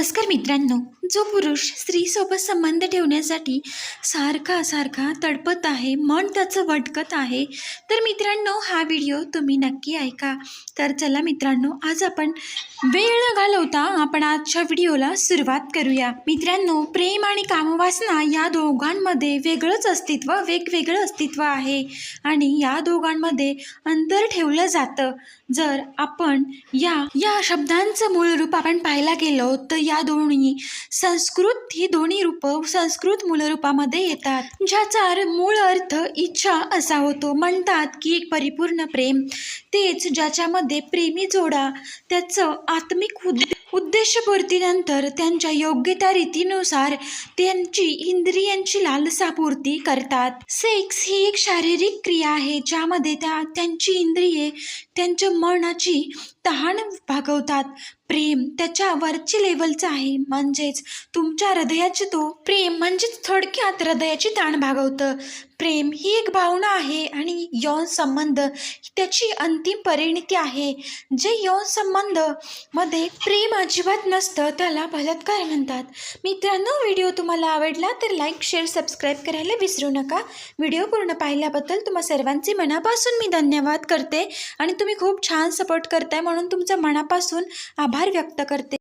नमस्कार मित्रांनो जो पुरुष स्त्रीसोबत संबंध ठेवण्यासाठी सारखा सारखा तडपत आहे मन त्याचं वटकत आहे तर मित्रांनो हा व्हिडिओ तुम्ही नक्की ऐका. तर चला मित्रांनो आज आपण वेळ न घालवता आपण आजच्या व्हिडिओला सुरुवात करूया. मित्रांनो प्रेम आणि कामवासना या दोघांमध्ये वेगळंच अस्तित्व वेगवेगळं अस्तित्व आहे आणि या दोघांमध्ये अंतर ठेवलं जातं. जर आपण या या शब्दांचं मूळ रूप आपण पाहायला गेलो तर या दोन्ही. संस्कृत ही दोन्ही रूपं संस्कृत मूलरूपामध्ये येतात. ज्याचा मूळ अर्थ इच्छा असा होतो. म्हणतात की एक परिपूर्ण प्रेम. तेच ज्याच्यामध्ये प्रेमी जोडा. त्याचं आत्मिक उद्दे उद्देशपूर्तीनंतर त्यांच्या योग्यता रीतीनुसार त्यांची इंद्रियांची लालसापूर्ती करतात. सेक्स ही एक शारीरिक क्रिया आहे ज्यामध्ये त्या त्यांची इंद्रिये त्यांच्या मनाची तहान भागवतात. प्रेम त्याच्या वरची लेवलचं आहे. म्हणजेच तुमच्या हृदयाची तो प्रेम म्हणजेच थोडक्यात हृदयाची ताण भागवतं. प्रेम ही एक भावना आहे आणि यौन संबंध त्याची अंतिम परिणिती आहे. जे यौन संबंधमध्ये प्रेम अजिबात नसतं त्याला बलात्कार म्हणतात. मित्रांनो व्हिडिओ तुम्हाला आवडला तर लाईक शेअर सबस्क्राईब करायला विसरू नका. व्हिडिओ पूर्ण पाहिल्याबद्दल तुम्हा सर्वांचे मनापासून मी धन्यवाद करते आणि तुम्ही खूप छान सपोर्ट करताय. म्हणून तुमचं मनापासून आभार व्यक्त करते.